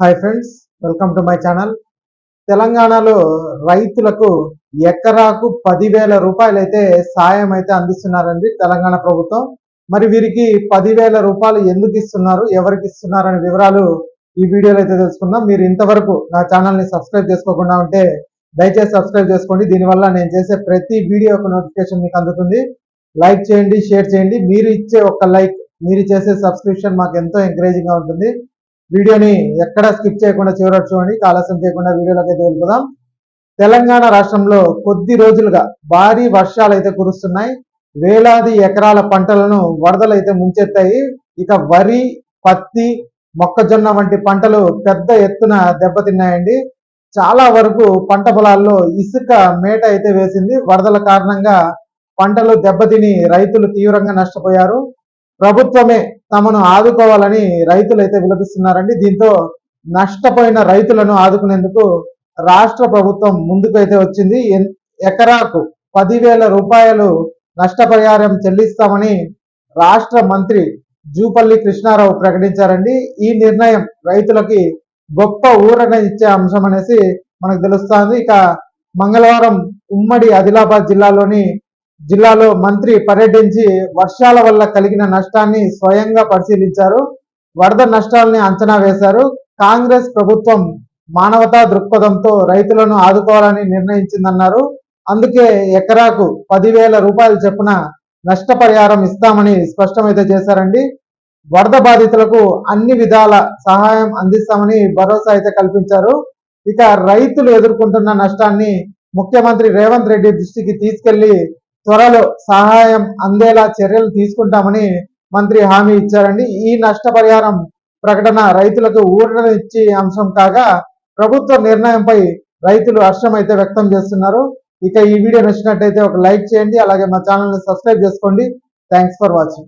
Hi friends welcome to my channel తెలంగాణలో రైతులకు ఎకరాకు పదివేల రూపాయలు అయితే సాయం అయితే అందిస్తున్నారండి తెలంగాణ ప్రభుత్వం. మరి వీరికి పదివేల రూపాయలు ఎందుకు ఇస్తున్నారు ఎవరికి ఇస్తున్నారు అనే వివరాలు ఈ వీడియోలో అయితే తెలుసుకుందాం. మీరు ఇంతవరకు నా ఛానల్ని సబ్స్క్రైబ్ చేసుకోకుండా ఉంటే దయచేసి సబ్స్క్రైబ్ చేసుకోండి. దీనివల్ల నేను చేసే ప్రతి వీడియో యొక్క నోటిఫికేషన్ మీకు అందుతుంది. లైక్ చేయండి షేర్ చేయండి. మీరు ఇచ్చే ఒక లైక్ మీరు చేసే సబ్స్క్రిప్షన్ మాకు ఎంతో ఎంకరేజింగ్గా ఉంటుంది. వీడియోని ఎక్కడ స్కిప్ చేయకుండా చివరి చూడండి. ఆలస్యం చేయకుండా వీడియోలోకి అయితే వెళ్ళిపోదాం. తెలంగాణ రాష్ట్రంలో కొద్ది రోజులుగా భారీ వర్షాలు అయితే కురుస్తున్నాయి. వేలాది ఎకరాల పంటలను వరదలు అయితే ముంచెత్తాయి. ఇక వరి పత్తి మొక్కజొన్న వంటి పంటలు పెద్ద ఎత్తున దెబ్బతిన్నాయండి. చాలా వరకు పంట పొలాల్లో ఇసుక మేట అయితే వేసింది. వరదల కారణంగా పంటలు దెబ్బతిని రైతులు తీవ్రంగా నష్టపోయారు. ప్రభుత్వమే తమను ఆదుకోవాలని రైతులు అయితే విలపిస్తున్నారండి. దీంతో నష్టపోయిన రైతులను ఆదుకునేందుకు రాష్ట్ర ప్రభుత్వం ముందుకు అయితే వచ్చింది. ఎన్- ఎకరాకు పదివేల రూపాయలు నష్టపరిహారం చెల్లిస్తామని రాష్ట్ర మంత్రి జూపల్లి కృష్ణారావు ప్రకటించారండి. ఈ నిర్ణయం రైతులకి గొప్ప ఊరట ఇచ్చే అంశం అనేసి మనకు తెలుస్తోంది. ఇక మంగళవారం ఉమ్మడి ఆదిలాబాద్ జిల్లాలోని జిల్లాలో మంత్రి పర్యటించి వర్షాల వల్ల కలిగిన నష్టాన్ని స్వయంగా పరిశీలించారు. వరద నష్టాలని అంచనా వేశారు. కాంగ్రెస్ ప్రభుత్వం మానవతా దృక్పథంతో రైతులను ఆదుకోవాలని నిర్ణయించిందన్నారు. అందుకే ఎకరాకు పదివేల రూపాయలు చొప్పున నష్టపరిహారం ఇస్తామని స్పష్టమైతే చేశారండి. వరద బాధితులకు అన్ని విధాల సహాయం అందిస్తామని భరోసా అయితే కల్పించారు. ఇక రైతులు ఎదుర్కొంటున్న నష్టాన్ని ముఖ్యమంత్రి రేవంత్ రెడ్డి దృష్టికి తీసుకెళ్ళి త్వరలో సహాయం అందేలా చర్యలు తీసుకుంటామని మంత్రి హామీ ఇచ్చారండి. ఈ నష్టపరిహారం ప్రకటన రైతులకు ఊరటనిచ్చే అంశం కాగా ప్రభుత్వ నిర్ణయంపై రైతులు హర్షం అయితే వ్యక్తం చేస్తున్నారు. ఇక ఈ వీడియో నచ్చినట్టయితే ఒక లైక్ చేయండి. అలాగే మా ఛానల్ని సబ్స్క్రైబ్ చేసుకోండి. Thanks for watching.